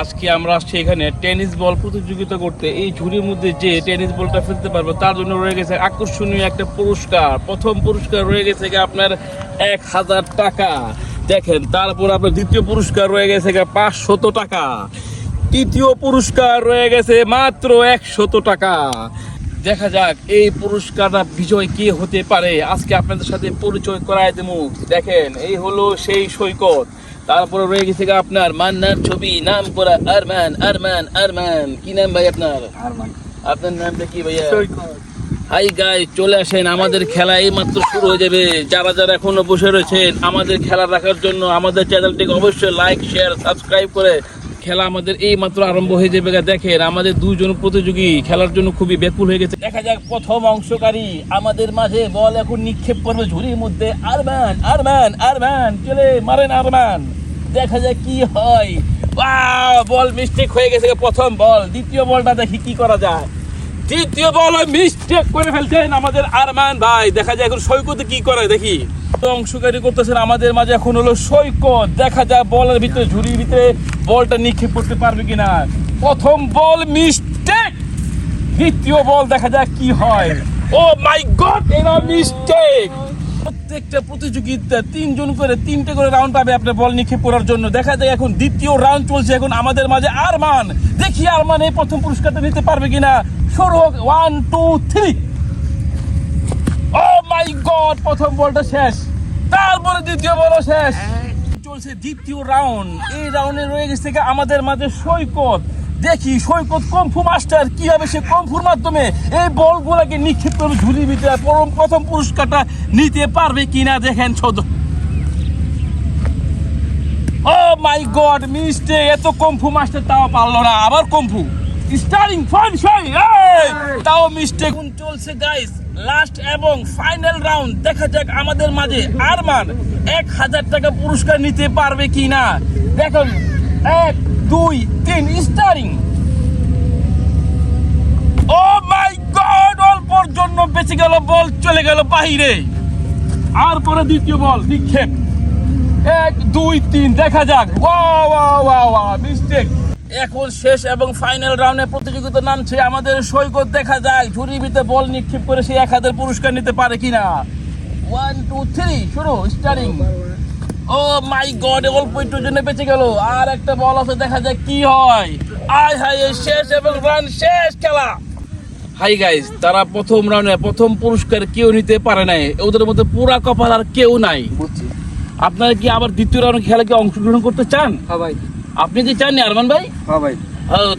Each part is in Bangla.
আজকে আমরা আসছি এখানে টেনিস বল প্রতিযোগিতা করতে। এই ঝুড়ির মধ্যে যে টেনিস বলটা ফেলতে পারবে, তার জন্য রয়ে গেছে আকর্ষণীয় একটা পুরস্কার। প্রথম পুরস্কার রয়ে গেছে আপনার এক হাজার টাকা। দেখেন, তারপর আপনার দ্বিতীয় পুরস্কার রয়ে গেছে পাঁচশত টাকা। তৃতীয় পুরস্কার রয়ে গেছে মাত্র একশত টাকা। দেখা যাক, এই পুরস্কারটা বিজয় কে হতে পারে? আজকে আপনাদের সাথে পরিচয় করায় দেবো। দেখেন, এই হলো সেই সৈকত। তারপরে রয়ে গেছে আপনার মান্নার ছবি নাম করা আরমান আরমান আরমান। কি নাম ভাই আপনার? আপনার নামটা কি ভাইয়া? হাই গাই চলে আসেন। আমাদের খেলা এই মাত্র শুরু হয়ে যাবে। যারা যারা এখনও বসে রয়েছেন আমাদের খেলা রাখার জন্য আমাদের চ্যানেলটিকে অবশ্যই লাইক শেয়ার সাবস্ক্রাইব করে খেলা আমাদের এই মাত্র আরম্ভ হয়ে যাবে। দেখেন, আমাদের দুজন প্রতিযোগী খেলার জন্য খুবই ব্যাকুল হয়ে গেছে। দেখা যাক প্রথম অংশকারী আমাদের মাঝে বল এখন নিক্ষেপ করবে ঝুড়ির মধ্যে। আরমান আরমান আরমান, চলে, মারেন আরমান। দেখা যাক কি হয়। বল মিস্টেক হয়ে গেছে প্রথম বল, দ্বিতীয় বলটা দেখি কি করা যায়। তৃতীয় বল মিস্টেক করে ফেলছেন আমাদের আরমান ভাই। দেখা যায় এখন সৈকতে কি করে দেখি। অংশকারী করতেছেন আমাদের মাঝে এখন হলো সৈকত। দেখা যায় বলের ভিতরে, ঝুড়ির ভিতরে বলটা নিক্ষেপ করতে পারবে কিনা। প্রথম বল মিস্টেক দ্বিতীয় বল দেখা যাক কি হয়। ও মাই গড এটা মিস্টেক প্রত্যেকটা প্রতিযোগিতা তিনজন করে তিনটে করে রাউন্ড পাবে আপনার বল নিক্ষেপ করার জন্য। দেখা যায় এখন দ্বিতীয় রাউন্ড চলছে, এখন আমাদের মাঝে আরমান। দেখি আরমান এই প্রথম পুরস্কারটা নিতে পারবে কিনা। শুরু হোক one two three oh my god প্রথম বলটা শেষ। তারপরে দ্বিতীয় বলও শেষ। চলছে দ্বিতীয় রাউন্ড এই রাউন্ডে রয়ে গেছে আমাদের মাঝে সৈকত। দেখি সৈকত কম্ফু মাস্টার, কীভাবে সে কম্ফুর মাধ্যমে এই বলগুলোকে নিক্ষেপ করে ঝুলির ভিতরে পরম প্রথম পুরস্কারটা নিতে পারবে কিনা দেখেন ছোট। ও মাই গড, মিস্টে, এত কম্ফু মাস্টার তাও পারল না, আবার কম্ফু। স্টারিং ফাইন ফাইন তাও মিস্টেক চলছে গাইস লাস্ট এবং ফাইনাল রাউন্ড দেখা যাক আমাদের মাঝে আরমান এক হাজার টাকা পুরস্কার নিতে পারবে কি না দেখুন এক, দুই, তিন স্টারিং ও মাই গড অল্পর জন্য বেঁচে গেল বল, চলে গেল বাহিরে। আর পরে দ্বিতীয় বল, নিক্ষেপ। এক, দুই, তিন, দেখা যাক। মিস্টেক এখন শেষ এবং ফাইনাল রাউন্ডে প্রতিযোগিতা নামছে আমাদের সৈকত, দেখা যায় ঝুড়ির ভিতরে বল নিক্ষেপ করে সে এক হাজার পুরস্কার নিতে পারে কিনা। ওয়ান টু থ্রি শুরু স্টার্টিং ও মাই গড অল্প একটুর জন্য বেঁচে গেল। আর একটা বল আছে দেখা যাক কি হয়। আয় হায় শেষ এবং রান শেষ খেলা। হাই গাইস তারা প্রথম রাউন্ডে প্রথম পুরস্কার কেউ নিতে পারে নাই। ওদের মধ্যে পুরা কপাল আর কেউ নাই। আপনারা কি আবার দ্বিতীয় রাউন্ড খেলা কি অংশগ্রহণ করতে চান? হ্যাঁ ভাই। আপনি কি চাননি আরমান ভাই? হ্যাঁ ভাই।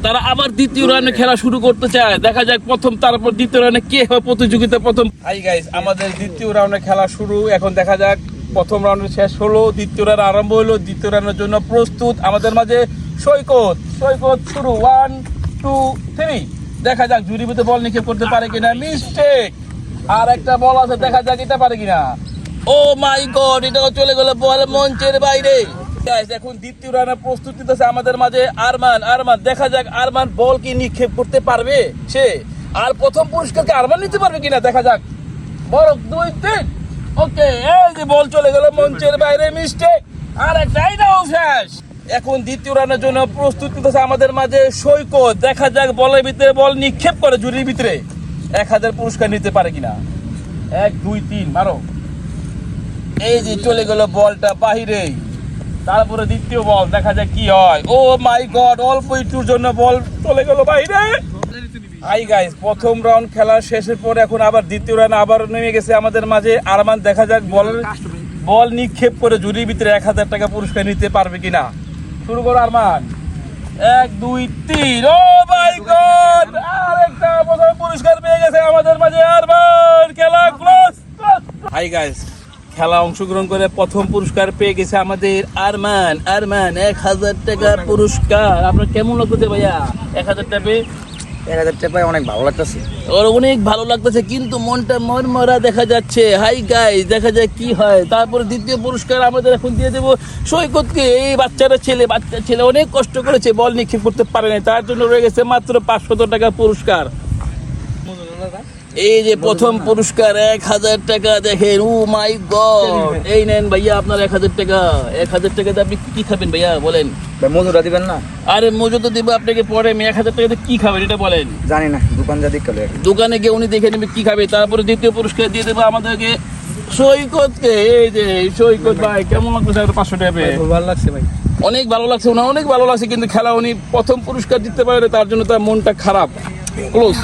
তারা আবার দ্বিতীয় রাউন্ডে খেলা শুরু করতে চায়। দেখা যাক প্রথম তারপর দ্বিতীয় রাউন্ডে কে হয় প্রতিযোগিতা প্রথম। হাই গাইস আমাদের দ্বিতীয় রাউন্ডে খেলা শুরু। এখন দেখা যাক প্রথম রাউন্ড শেষ হলো, দ্বিতীয় রাউন্ড আরম্ভ হলো, দ্বিতীয় রাউন্ডের জন্য প্রস্তুত আমাদের মাঝে সৈকত। সৈকত শুরু ওয়ান টু থ্রি দেখা যাক জুরি ভিতরে বল নিক্ষেপ করতে পারে কিনা। মিস্টেক আর একটা বল আছে, দেখা যাক এটা পারে কিনা। ও মাই গড এটাও চলে গেল বল মঞ্চের বাইরে। এখন দ্বিতীয় রানের প্রস্তুতি আছে আমাদের মাঝে আরমান। আরমান, দেখা যাক আরমান বল কি নিক্ষেপ করতে পারবে সে। আর প্রথম পুরস্কারকে আরমান নিতে পারবে কিনা, দেখা যাক। বড় দুই, তিন। ওকে, এই যে বল চলে গেল মঞ্চের বাইরে মিস্টেক আর একটাই নাও শেষ। এখন দ্বিতীয় রানের জন্য প্রস্তুতি আছে আমাদের মাঝে সৈকত। দেখা যাক বলের ভিতরে বল নিক্ষেপ করে জুরির ভিতরে। এক হাজার পুরস্কার নিতে পারে কিনা। এক, দুই, তিন, মারো। এই যে চলে গেল বলটা বাহিরে। তারপরে দ্বিতীয় বল, দেখা যাক কি হয়। ও মাই গড অল্প একটুর জন্য বল চলে গেল বাইরে। হাই গাইস প্রথম রাউন্ড খেলার শেষের পরে এখন আবার দ্বিতীয় রাউন্ড আবার নেমে গেছে আমাদের মাঝে। আরমান দেখা যাক বল বল নিক্ষেপ করে জুরির ভিতরে এক হাজার টাকা পুরস্কার নিতে পারবে কিনা। শুরু করো আরমান। এক দুই তিন। ও মাই গড আর একটা প্রথম পুরস্কার পেয়ে গেছে আমাদের মাঝে আরমান। খেলা ক্লোজ হাই গাইস খেলা অংশগ্রহণ করে প্রথম পুরস্কার পেয়ে গেছে আমাদের আরমান। আরমান এক হাজার টাকা পুরস্কার। আপনার কেমন লাগতেছে ভাইয়া? এক হাজার টাকা পেয়ে অনেক ভালো অনেক ভালো কিন্তু মনটা দেখা যাচ্ছে। হাই গাই দেখা যায় কি হয়। তারপরে দ্বিতীয় পুরস্কার এখন দিয়ে দেবো সৈকতকে। এই বাচ্চারা ছেলে, বাচ্চা ছেলে অনেক কষ্ট করেছে, বল নিক্ষেপ করতে তার জন্য রয়ে গেছে মাত্র পাঁচশত টাকা পুরস্কার। এই যে প্রথম পুরস্কার এক হাজার টাকা দেখেন। Oh my god. এই নেন ভাইয়া আপনার এক হাজার টাকা। এক হাজার টাকাতে আপনি কি খাবেন ভাইয়া বলেন? মজুরা দিবেন না? আরে মজুদ তো দিব আপনাকে পরে আমি এক হাজার টাকাতে কি খাবেন এটা বলেন। জানি না দোকান যা দিক দোকানে গিয়ে উনি দেখে নেবে কি খাবে তারপরে দ্বিতীয় পুরস্কার দিয়ে দেবো আমাদেরকে সৈকতকে। এই যে সৈকত ভাই কেমন লাগছে একটা পাঁচশো টাকা ভালো লাগছে ভাই। অনেক ভালো লাগছে ওনার অনেক ভালো লাগছে কিন্তু খেলা উনি প্রথম পুরস্কার জিততে পারে তার জন্য তার মনটা খারাপ। ক্লোজ